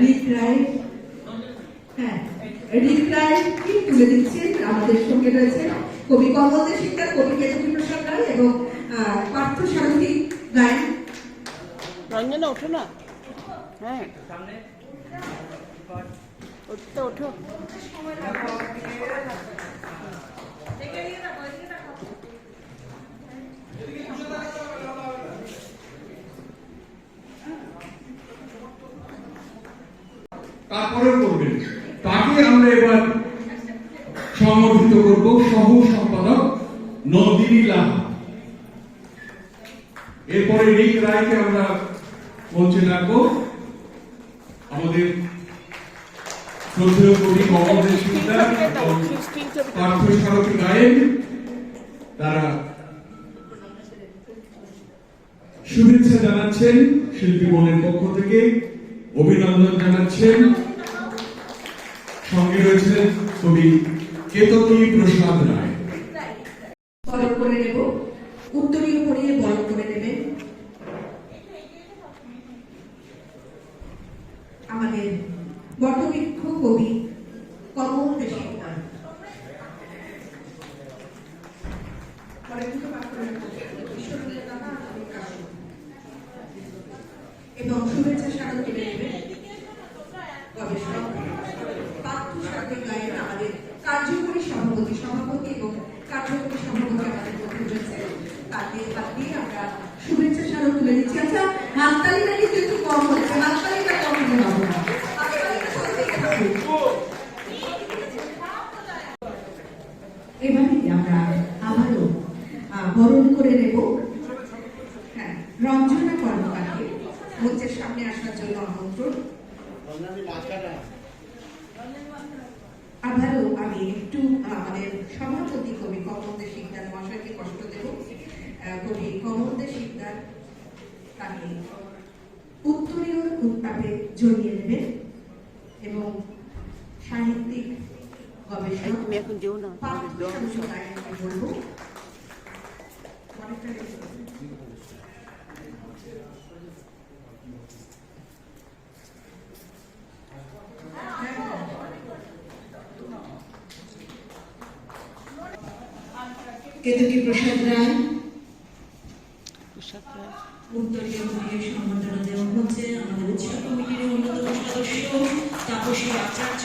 রিক রায় হ্যাঁ রিক রায় কি তুলে দিচ্ছেন? আমাদের সঙ্গে রয়েছে কবি কমল শিকদার কবি কেতকী প্রসাদ রায় এবং পার্থ সারথী গায়ন। রঞ্জনা ওঠো না। হ্যাঁ। উঠতে ওঠো তারপরেও করবেন তাকে আমরা এবার সংগঠিত করব সহ সম্পাদক নন্দিনী লাহা এরপরে রিক রায়কে আমরা মঞ্চে রাখব। আমাদের তারা শুভেচ্ছা জানাচ্ছেন শিল্পী মনের পক্ষ থেকে, অভিনন্দন জানাচ্ছেন। সঙ্গে রয়েছেন কবি কেতকী প্রসাদ রায়? বরণ করে নেব। উত্তরীয় পরিয়ে বরণ করে নেবেন আমাদের বটবৃক্ষ কবি কমল এবং শুভেচ্ছা স্মারক তুলে নেবেন গবেষক পার্থ সাথে গায়েন আমাদের কার্যকরী সভাপতি সভাপতি এবং কার্যকরী সভাপতি আমাদের মধ্যে রয়েছে তাকে হাত দিয়ে আমরা তুলে আচ্ছা হাততালিটা কিন্তু একটু কম হচ্ছে? হাততালিটা কম হতে হবে আমরা আবারও বরণ করে নেব। হ্যাঁ রঞ্জনা কর্মকারকে মঞ্চের সামনে আসার জন্য আমন্ত্রণ। আবারও আমি একটু আমাদের সভাপতি কবি কমল দে শিকদার মশাইকে কষ্ট দেব। কবি কমল দে শিকদার তাকে উত্তরীয় উত্তাপে জড়িয়ে নেবেন এবং সাহিত্যিক গবেষক বলব। কেতকী প্রসাদ রায় পোশাক রায়। উত্তরীয় ঘুরিয়ে সম্বর্ধনা দেওয়া হচ্ছে আমাদের উৎসব কমিটির অন্যতম সদস্য তাপসী আচার্য।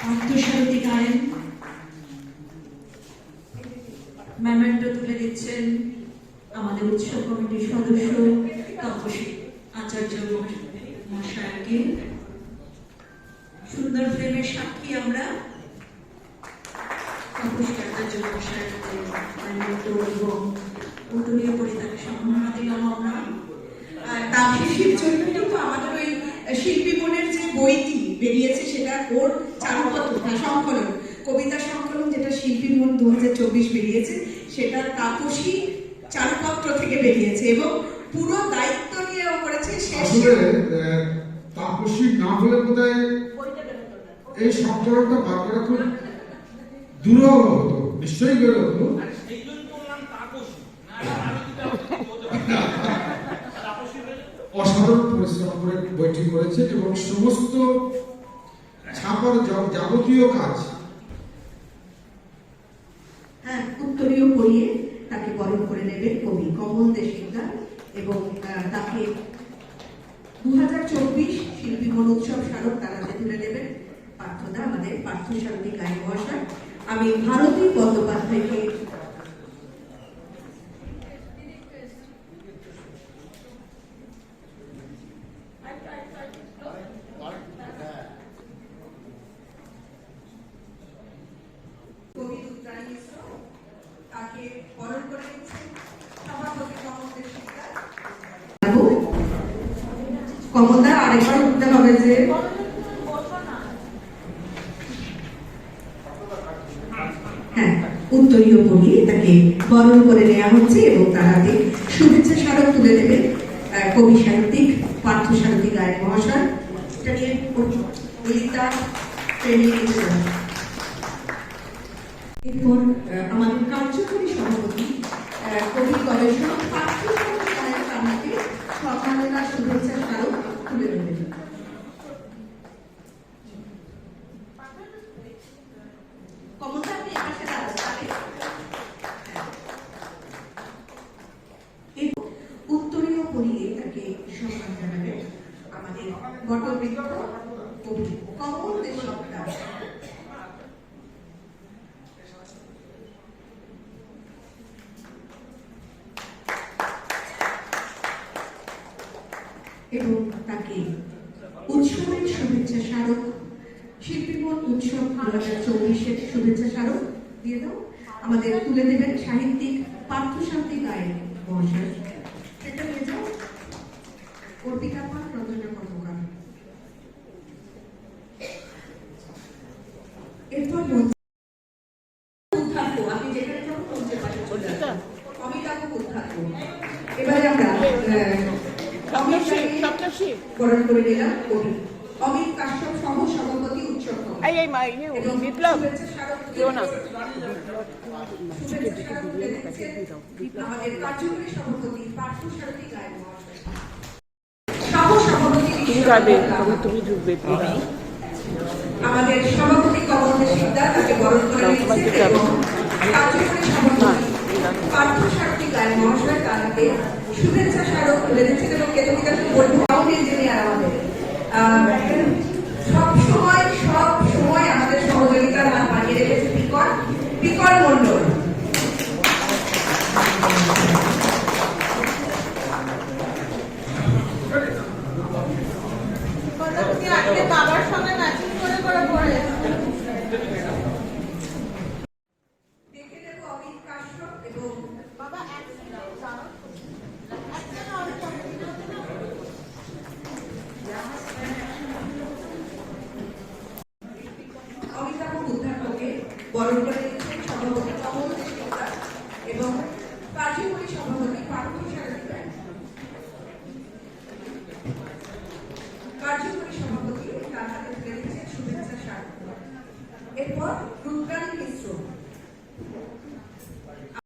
পার্থসারথী গায়েন মেমেন্টো তুলে দিচ্ছেন আমাদের উৎসব কমিটির সদস্য তাপসী আচার্য মশাইকে সুন্দর প্রেমের সাক্ষী আমরা তাপসী আচার্য মশাইকে মেমেন্টো এবং উত্তরীয় করে তাকে সম্মাননা দিলাম আমরা জন্য কিন্তু আমাদের ওই শিল্পী মনের যে বইটি বেরিয়েছে, সেটা ওর চারুপত্র সংকলন, কবিতা সংকলন, যেটা শিল্পী মন দু বেরিয়েছে, সেটা তাপসী চারুপত্র থেকে বেরিয়েছে এবং পুরো দায়িত্ব নিয়ে ও করেছে আসলে তাপসী না হলে বোধহয় এই সংকলনটা বার করা খুব হতো, নিশ্চয়ই বের হতো পরিশ্রম করে বইটি করেছে এবং সমস্ত ছাপার যাবতীয় কাজ হ্যাঁ উত্তরীয় পড়িয়ে তাকে বরণ করে নেবেন কবি কমল দেশিকদার এবং তাকে দু হাজার চব্বিশ শিল্পী মনোৎসব স্মারক তারাতে তুলে নেবেন পার্থদা, আমাদের পার্থ সারথী আমি ভারতী বন্দ্যোপাধ্যায়কে কবি রুদ্রাণী মিশ্র তাকে বরণ করে নিচ্ছেন সভাপতি কমল দেশিকদার কমলদা আরেকবার উঠতে হবে যে হ্যাঁ উত্তরীয় পড়িয়ে তাকে বরণ করে নেওয়া হচ্ছে এবং তার হাতে শুভেচ্ছা স্মারক তুলে দেবেন কবি সাহিত্যিক, পার্থ সাহিত্যিক গায়ক মহাশয়। এরপর আমাদের কার্যকরী সভাপতি কবি গবেষক, পার্থ সাহিত্যিক গায়ক আমাকে কবি কমল দেশপ্রাণ এবং তাকে উৎসবের শুভেচ্ছা স্মারক শিল্পীমন উৎসব দু হাজার চব্বিশের শুভেচ্ছা স্মারক দিয়ে দাও। আমাদের তুলে দেবেন সাহিত্যিক পার্থশান্তি গায়েন মহাশয়। সেটা নিয়ে যাও অর্পিতা পাল, রঞ্জনা বরণ করে নিলাম কবি অমিত কাশ্যপ সহ সভাপতি উৎসব এই এই মা ইয়ে বিপ্লব। কেউ না। শুভেচ্ছা স্মারক তুলে দিচ্ছেন আমাদের কার্যকরী সভাপতি পার্থ সারথী গায়ক মহাশয়। সহ সভাপতি তুমি গাবে তুমি তুমি ঢুকবে আমাদের সভাপতি কমল সিকদার তাকে বরণ করে না, তোমার নিয়েছেন যেতে হবে। এবং কার্যকরী সভাপতি পার্থ সারথী গায়ক মহাশয় তার শুভেচ্ছা স্মারক তুলে Um,